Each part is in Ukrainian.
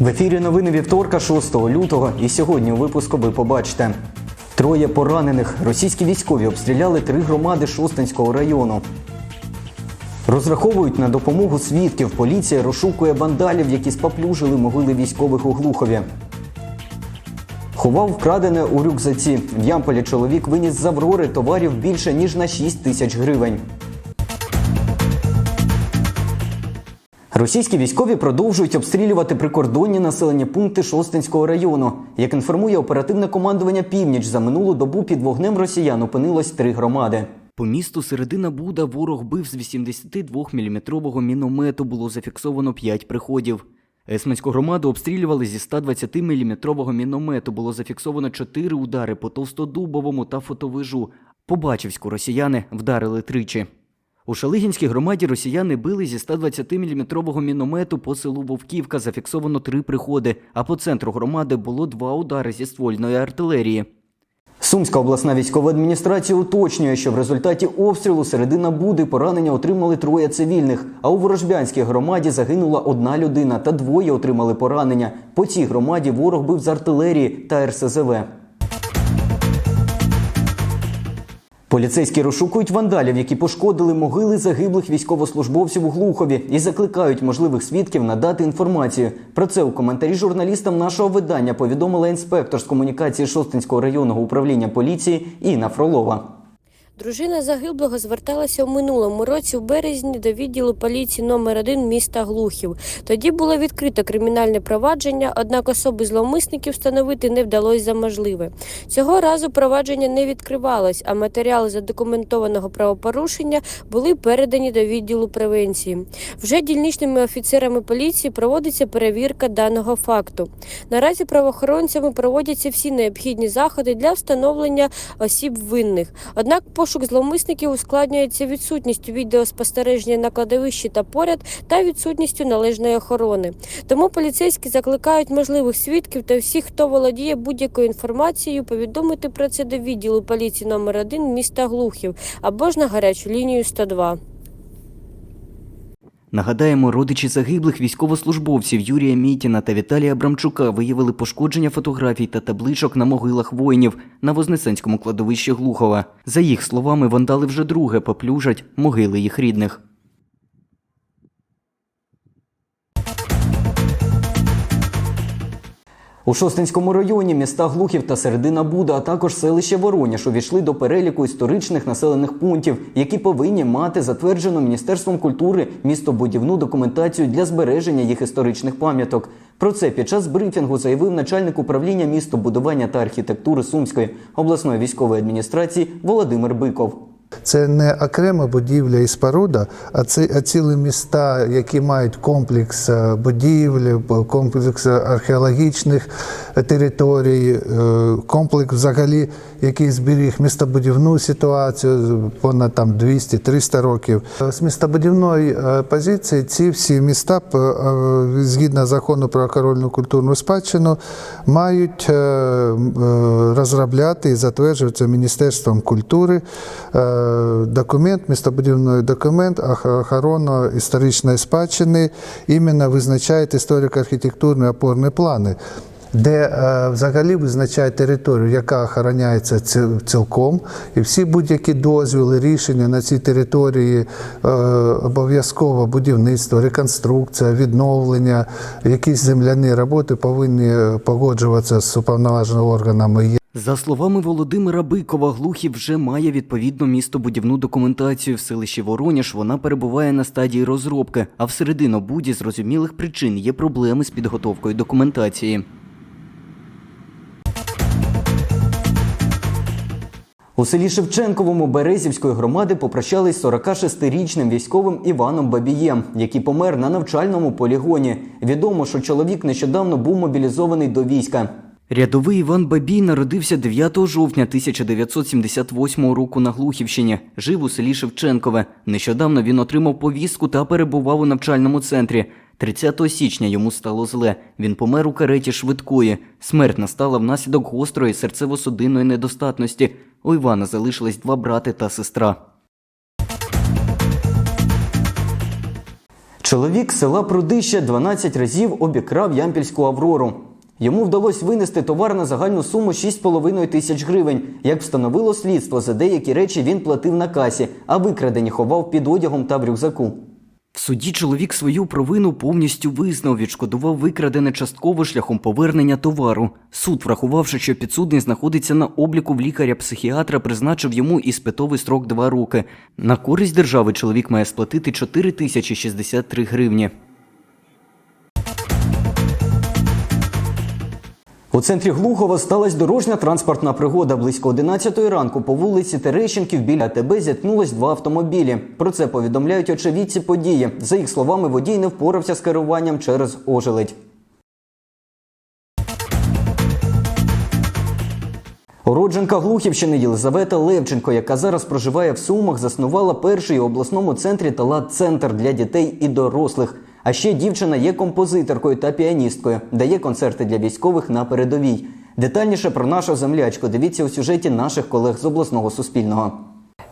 В ефірі новини вівторка 6 лютого. І сьогодні у випуску ви побачите. Троє поранених. Російські військові обстріляли три громади Шостинського району. Розраховують на допомогу свідків. Поліція розшукує бандалів, які спаплюжили могили військових у Глухові. Ховав вкрадене у рюкзаці. В Ямполі чоловік виніс з Аврори товарів більше ніж на 6 тисяч гривень. Російські військові продовжують обстрілювати прикордонні населені пункти Шостинського району. Як інформує оперативне командування Північ, за минулу добу під вогнем росіян опинилось три громади. По місту середина Буда ворог бив з 82-мм міномету. Було зафіксовано 5 приходів. Есменську громаду обстрілювали зі 120-мм міномету. Було зафіксовано 4 удари по Товстодубовому та фотовижу. По Бачівську росіяни вдарили тричі. У Шалигінській громаді росіяни били зі 120-мм міномету по селу Вовківка. Зафіксовано три приходи, а по центру громади було два удари зі ствольної артилерії. Сумська обласна військова адміністрація уточнює, що в результаті обстрілу середина Буди поранення отримали троє цивільних. А у Ворожбянській громаді загинула одна людина та двоє отримали поранення. По цій громаді ворог бив з артилерії та РСЗВ. Поліцейські розшукують вандалів, які пошкодили могили загиблих військовослужбовців у Глухові, і закликають можливих свідків надати інформацію. Про це у коментарі журналістам нашого видання повідомила інспектор з комунікації Шостинського районного управління поліції Інна Фролова. Дружина загиблого зверталася у минулому році у березні до відділу поліції номер 1 міста Глухів. Тоді було відкрито кримінальне провадження, однак особи зловмисників встановити не вдалося за можливе. Цього разу провадження не відкривалось, а матеріали задокументованого правопорушення були передані до відділу превенції. Вже дільничними офіцерами поліції проводиться перевірка даного факту. Наразі правоохоронцями проводяться всі необхідні заходи для встановлення осіб винних. Однак пошук зловмисників ускладнюється відсутністю відеоспостереження на кладовищі та поряд та відсутністю належної охорони. Тому поліцейські закликають можливих свідків та всіх, хто володіє будь-якою інформацією, повідомити про це до відділу поліції номер 1 міста Глухів або ж на гарячу лінію 102. Нагадаємо, родичі загиблих військовослужбовців Юрія Мітіна та Віталія Абрамчука виявили пошкодження фотографій та табличок на могилах воїнів на Вознесенському кладовищі Глухова. За їх словами, вандали вже друге поплюжать могили їх рідних. У Шостинському районі міста Глухів та Середина Буда, а також селище Вороняш увійшли до переліку історичних населених пунктів, які повинні мати затверджену Міністерством культури містобудівну документацію для збереження їх історичних пам'яток. Про це під час брифінгу заявив начальник управління містобудування та архітектури Сумської обласної військової адміністрації Володимир Биков. Це не окрема будівля і споруда, а це а цілі міста, які мають комплекс е, будівель, комплекс археологічних територій, е, комплекс взагалі, який зберіг містобудівну ситуацію понад там 200-300 років. Е, З містобудівної позиції ці всі міста, згідно закону про охоронну культурну спадщину, мають розробляти і затверджуватися Міністерством культури документ, містобудівний документ ох- охоронно-історичної спадщини іменно визначає історико-архітектурні опорні плани. Де е, взагалі визначає територію, яка охороняється цілком, і всі будь-які дозвіли, рішення на цій території е, обов'язково будівництво, реконструкція, відновлення, якісь земляні роботи повинні погоджуватися з уповноваженими органами. За словами Володимира Бикова, Глухів вже має відповідну містобудівну документацію в селищі Вороняш. Вона перебуває на стадії розробки, а в серединобуді з розумілих причин є проблеми з підготовкою документації. У селі Шевченковому Березівської громади попрощались з 46-річним військовим Іваном Бабієм, який помер на навчальному полігоні. Відомо, що чоловік нещодавно був мобілізований до війська. Рядовий Іван Бабій народився 9 жовтня 1978 року на Глухівщині. Жив у селі Шевченкове. Нещодавно він отримав повістку та перебував у навчальному центрі. 30 січня йому стало зле. Він помер у кареті швидкої. Смерть настала внаслідок гострої серцево-судинної недостатності. У Івана залишились два брати та сестра. Чоловік села Прудище 12 разів обікрав ямпільську аврору. Йому вдалося винести товар на загальну суму 6,5 тисяч гривень. Як встановило слідство, за деякі речі він платив на касі, а викрадені ховав під одягом та в рюкзаку. В суді чоловік свою провину повністю визнав, відшкодував викрадене частково шляхом повернення товару. Суд, врахувавши, що підсудний знаходиться на обліку в лікаря-психіатра, призначив йому іспитовий строк 2 роки. На користь держави чоловік має сплатити 4 тисячі 63 гривні. У центрі Глухова сталася дорожня транспортна пригода. Близько 11 ранку по вулиці Терещенків біля АТБ зіткнулись два автомобілі. Про це повідомляють очевидці події. За їх словами, водій не впорався з керуванням через ожеледь. Уродженка Глухівщини Єлизавета Левченко, яка зараз проживає в Сумах, заснувала перший у обласному центрі талант-центр для дітей і дорослих. А ще дівчина є композиторкою та піаністкою, дає концерти для військових на передовій. Детальніше про нашу землячку дивіться у сюжеті наших колег з обласного суспільного.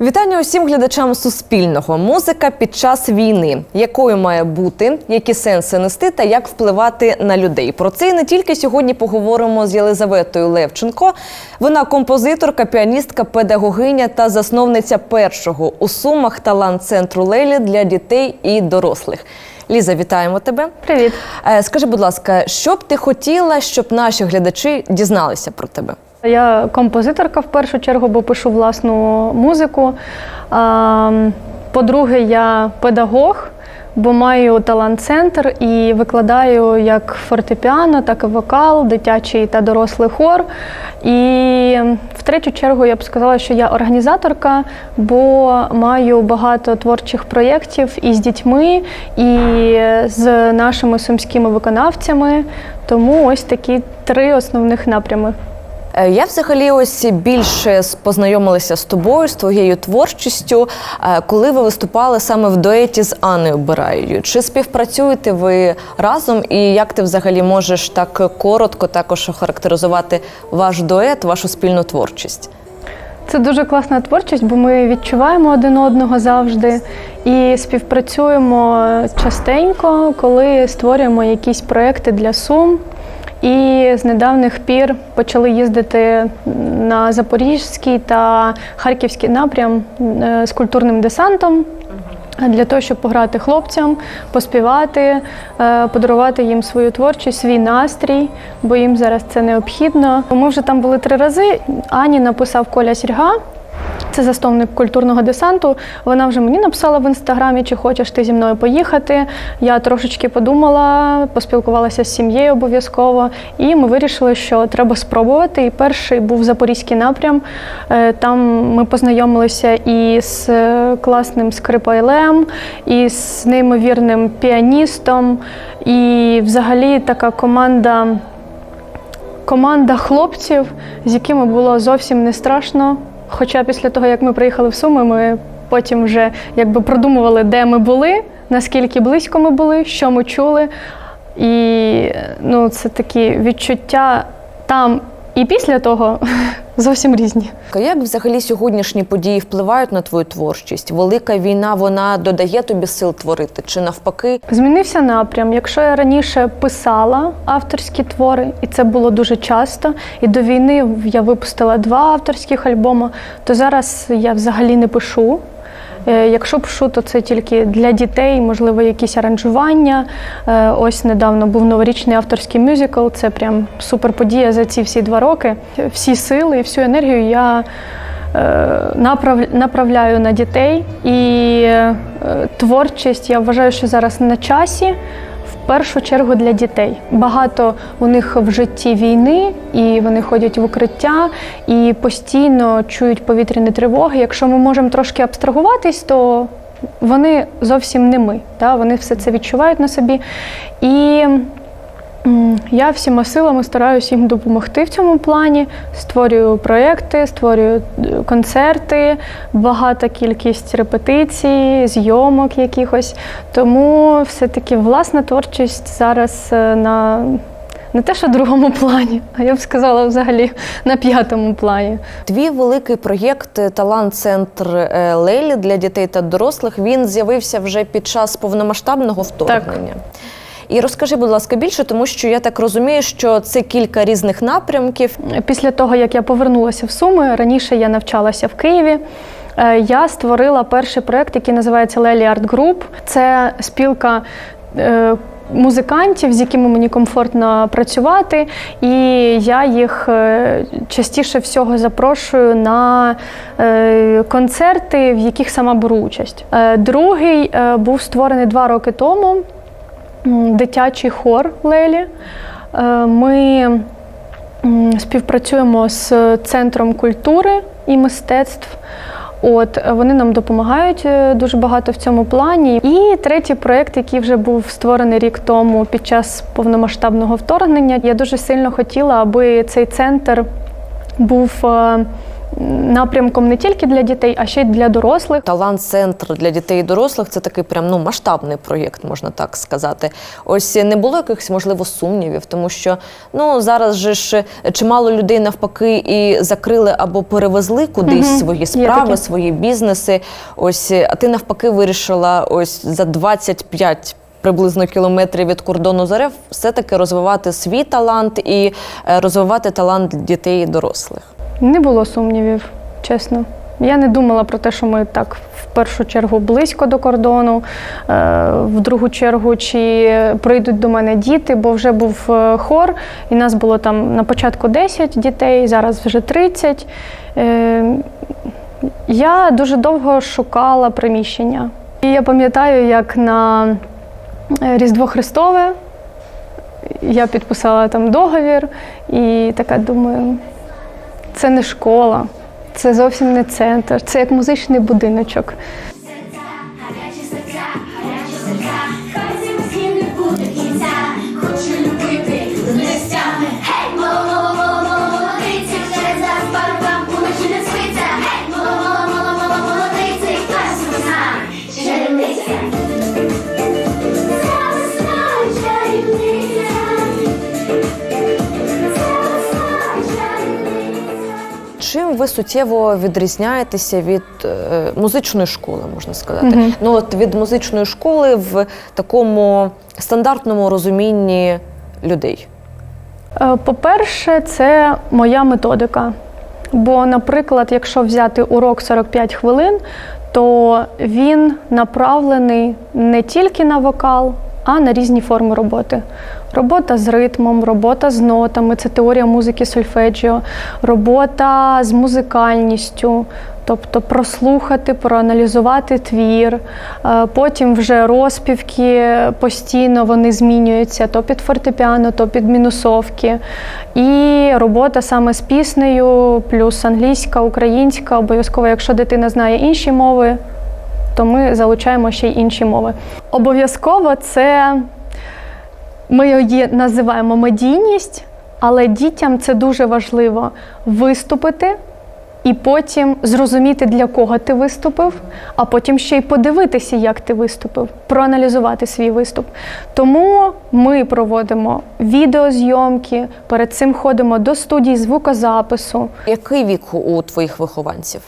Вітання усім глядачам Суспільного. Музика під час війни, якою має бути, які сенси нести та як впливати на людей. Про це і не тільки сьогодні поговоримо з Єлизаветою Левченко. Вона композиторка, піаністка, педагогиня та засновниця першого у сумах талант центру Лелі для дітей і дорослих. Ліза, вітаємо тебе. Привіт. Е, Скажи, будь ласка, що б ти хотіла, щоб наші глядачі дізналися про тебе? Я композиторка в першу чергу, бо пишу власну музику. По-друге, я педагог, бо маю талант-центр і викладаю як фортепіано, так і вокал, дитячий та дорослий хор. І в третю чергу я б сказала, що я організаторка, бо маю багато творчих проєктів і з дітьми, і з нашими сумськими виконавцями. Тому ось такі три основних напрями. Е, Я взагалі ось більше познайомилася з тобою, з твоєю творчістю, е, коли ви виступали саме в дуеті з Анною Бираєю. Чи співпрацюєте ви разом, і як ти взагалі можеш так коротко також охарактеризувати ваш дует, вашу спільну творчість? Це дуже класна творчість, бо ми відчуваємо один одного завжди і співпрацюємо частенько, коли створюємо якісь проекти для Сум. І з недавніх пір почали їздити на Запорізький та Харківський напрям е, з культурним десантом. Для того, щоб пограти хлопцям, поспівати, е, подарувати їм свою творчість, свій настрій, бо їм зараз це необхідно. Ми вже там були три рази. Ані написав Коля Сірга. Це засновник культурного десанту. Вона вже мені написала в інстаграмі, чи хочеш ти зі мною поїхати. Я трошечки подумала, поспілкувалася з сім'єю обов'язково, і ми вирішили, що треба спробувати. І перший був запорізький напрям. Е, Там ми познайомилися і з е, класним скрипайлем, і з неймовірним піаністом. І взагалі така команда команда хлопців, з якими було зовсім не страшно. Хоча після того, як ми приїхали в Суми, ми потім вже якби продумували, де ми були, наскільки близько ми були, що ми чули. І ну, це такі відчуття там і після того зовсім різні. Як взагалі сьогоднішні події впливають на твою творчість? Велика війна вона додає тобі сил творити, чи навпаки? Змінився напрям. Якщо я раніше писала авторські твори, і це було дуже часто, і до війни я випустила два авторських альбоми, то зараз я взагалі не пишу. Е, Якщо пшу, то це тільки для дітей, можливо, якісь аранжування. Е, Ось недавно був новорічний авторський мюзикл. Це прям супер подія за ці всі два роки. Всі сили і всю енергію я е, направляю на дітей. І творчість я вважаю, що зараз на часі. Першу чергу для дітей. Багато у них в житті війни, і вони ходять в укриття і постійно чують повітряні тривоги. Якщо ми можемо трошки абстрагуватись, то вони зовсім не ми. Та? Вони все це відчувають на собі. І я всіма силами стараюся їм допомогти в цьому плані. Створюю проекти, створюю е, концерти, багата кількість репетицій, зйомок якихось. Тому все-таки власна творчість зараз е, на, не те, що другому плані, а я б сказала взагалі на п'ятому плані. Твій великий проєкт Талант-центр е, Лелі для дітей та дорослих він з'явився вже під час повномасштабного вторгнення. І розкажи, будь ласка, більше, тому що я так розумію, що це кілька різних напрямків. Після того, як я повернулася в Суми, раніше я навчалася в Києві. е, Я створила перший проєкт, який називається Лелі Арт Груп. Це спілка е, музикантів, з якими мені комфортно працювати, і я їх е, частіше всього запрошую на концерти, в яких сама беру участь. Другий був створений два роки тому. Дитячий хор Лелі. Е, Ми співпрацюємо з центром культури і мистецтв. От вони нам допомагають е, дуже багато в цьому плані. І третій проєкт, який вже був створений рік тому під час повномасштабного вторгнення. Я дуже сильно хотіла, аби цей центр був е, напрямком не тільки для дітей, а ще й для дорослих. Талант-центр для дітей і дорослих це такий прям ну масштабний проєкт, можна так сказати. Ось не було якихось можливо сумнівів, тому що ну зараз же ж чимало людей навпаки і закрили або перевезли кудись Мгм. свої справи, свої бізнеси. Ось а ти навпаки вирішила ось за 25 Приблизно кілометрів від кордону ЗРФ все-таки розвивати свій талант і е, розвивати талант дітей і дорослих. Не було сумнівів, чесно. Я не думала про те, що ми так в першу чергу близько до кордону, е, в другу чергу, чи прийдуть до мене діти, бо вже був е, хор, і нас було там на початку 10 дітей, зараз вже 30. Е, Я дуже довго шукала приміщення. І я пам'ятаю, як на Різдво Христове я підписала там договір і така думаю, це не школа, це зовсім не центр, це як музичний будиночок. Ви суттєво відрізняєтеся від е, музичної школи, можна сказати? Ну от від музичної школи в такому стандартному розумінні людей. Е, По-перше, це моя методика. Бо, наприклад, якщо взяти урок 45 хвилин, то він направлений не тільки на вокал, а на різні форми роботи. Робота з ритмом, робота з нотами, це теорія музики сольфеджіо, робота з музикальністю, тобто прослухати, проаналізувати твір. Е, Потім вже розпівки постійно вони змінюються то під фортепіано, то під мінусовки. І робота саме з піснею, плюс англійська, українська, обов'язково, якщо дитина знає інші мови, то ми залучаємо ще й інші мови. Обов'язково це ми її називаємо медійність, але дітям це дуже важливо виступити і потім зрозуміти, для кого ти виступив, а потім ще й подивитися, як ти виступив, проаналізувати свій виступ. Тому ми проводимо відеозйомки, перед цим ходимо до студій звукозапису. Який вік у твоїх вихованців?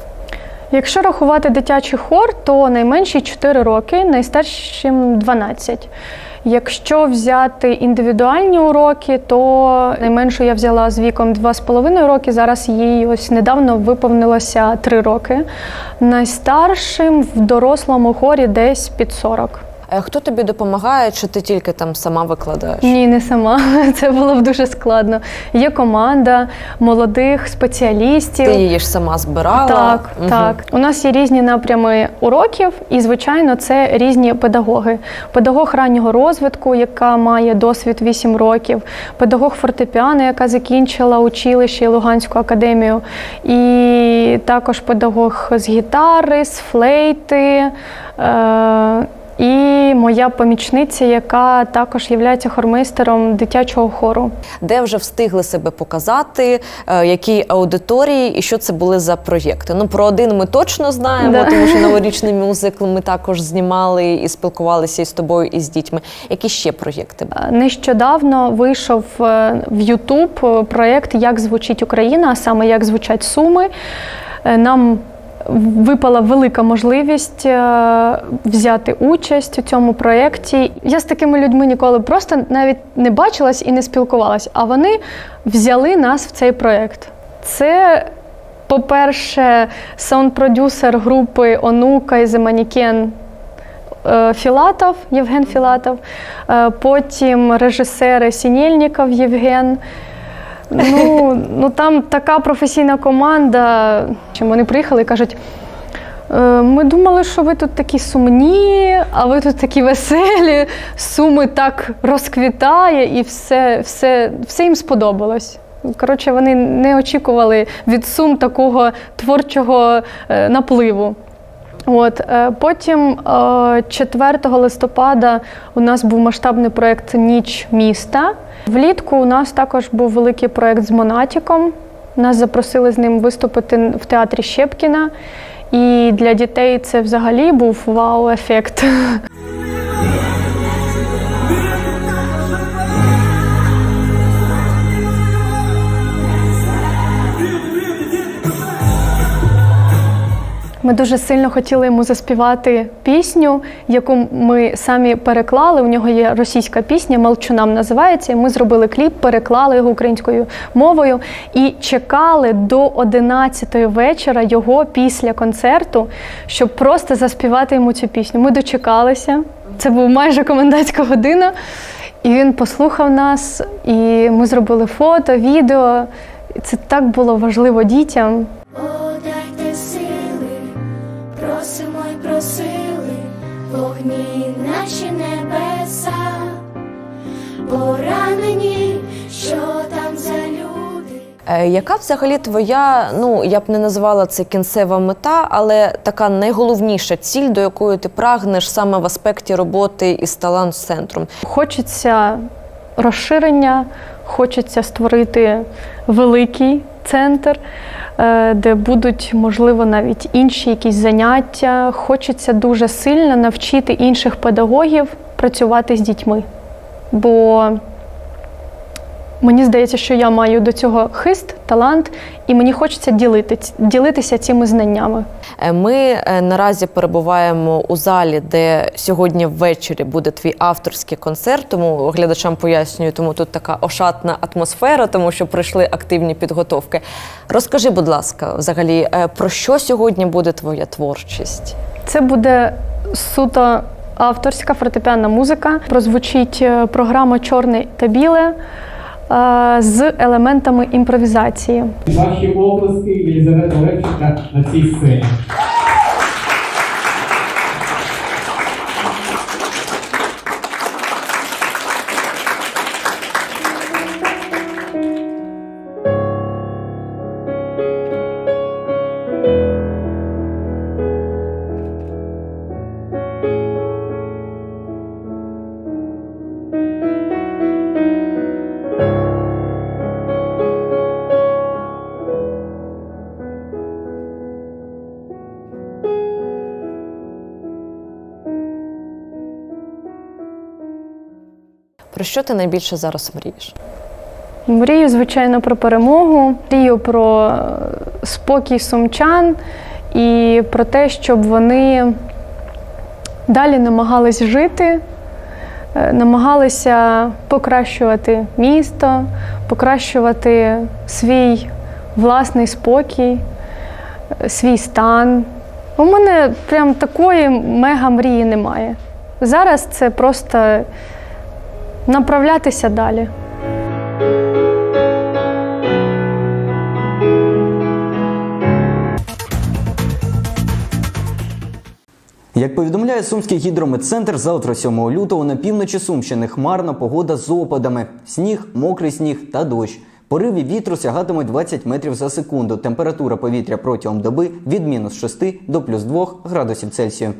Якщо рахувати дитячий хор, то найменші 4 роки, найстаршим 12. Якщо взяти індивідуальні уроки, то найменшу я взяла з віком 2,5 роки. Зараз їй ось недавно виповнилося 3 роки. Найстаршим в дорослому хорі десь під 40. Е, Хто тобі допомагає, чи ти тільки там сама викладаєш? Ні, не сама. Це було б дуже складно. Є команда молодих спеціалістів. Ти її ж сама збирала? Так, Мгм. так. У нас є різні напрями уроків, і, звичайно, це різні педагоги. Педагог раннього розвитку, яка має досвід 8 років, педагог фортепіано, яка закінчила училище і Луганську академію, і також педагог з гітари, з флейти. Е- і моя помічниця, яка також є хормейстером дитячого хору. Де вже встигли себе показати, е, які аудиторії і що це були за проєкти? Ну про один ми точно знаємо, Да. тому що новорічний мюзикл ми також знімали і спілкувалися із тобою і з дітьми. Які ще проєкти? Нещодавно вийшов е, в YouTube проєкт Як звучить Україна, а саме як звучать Суми. Е, Нам випала велика можливість е, взяти участь у цьому проєкті. Я з такими людьми ніколи просто навіть не бачилась і не спілкувалась, а вони взяли нас в цей проєкт. Це, по-перше, саунд-продюсер групи Онука і Mannequin е, Філатов, Євген Філатов, е, потім режисери Сінєльніков Євген. Ну, ну там така професійна команда. Чим вони приїхали і кажуть. «Е, Ми думали, що ви тут такі сумні, а ви тут такі веселі. Суми так розквітає, і все, все, все їм сподобалось. Коротше, вони не очікували від сум такого творчого е, напливу. От е, потім е, 4 листопада у нас був масштабний проект Ніч міста. Влітку у нас також був великий проект з Монатіком. Нас запросили з ним виступити в театрі Щепкіна. І для дітей це взагалі був вау-ефект. Ми дуже сильно хотіли йому заспівати пісню, яку ми самі переклали. У нього є російська пісня Молчу нам називається. Ми зробили кліп, переклали його українською мовою і чекали до 11 вечора його після концерту, щоб просто заспівати йому цю пісню. Ми дочекалися. Це був майже комендантська година. І він послухав нас, і ми зробили фото, відео. Це так було важливо дітям. Поранені, що там за люди. Е, Яка взагалі твоя, ну я б не назвала це кінцева мета, але така найголовніша ціль, до якої ти прагнеш саме в аспекті роботи із талант-центром? Хочеться розширення, хочеться створити великий центр, е, де будуть, можливо, навіть інші якісь заняття. Хочеться дуже сильно навчити інших педагогів працювати з дітьми. Бо мені здається, що я маю до цього хист, талант, і мені хочеться ділити, ділитися цими знаннями. Е, Ми е, наразі перебуваємо у залі, де сьогодні ввечері буде твій авторський концерт. Тому глядачам пояснюю, тому тут така ошатна атмосфера, тому що прийшли активні підготовки. Розкажи, будь ласка, взагалі, е, про що сьогодні буде твоя творчість? Це буде суто авторська фортепіанна музика. Прозвучить е, програма Чорне та біле е, з елементами імпровізації. Ваші обласки Єлізавета Левченка на цій сцені. Про що ти найбільше зараз мрієш? Мрію, звичайно, про перемогу, мрію про е, спокій сумчан і про те, щоб вони далі намагались жити, е, намагалися покращувати місто, покращувати свій власний спокій, е, свій стан. У мене прям такої мега мрії немає. Зараз це просто направлятися далі. Як повідомляє Сумський гідрометцентр, завтра 7 лютого на півночі Сумщини хмарна погода з опадами. Сніг, мокрий сніг та дощ. Пориви вітру сягатимуть 20 метрів за секунду. Температура повітря протягом доби від мінус 6 до плюс 2 градусів Цельсію.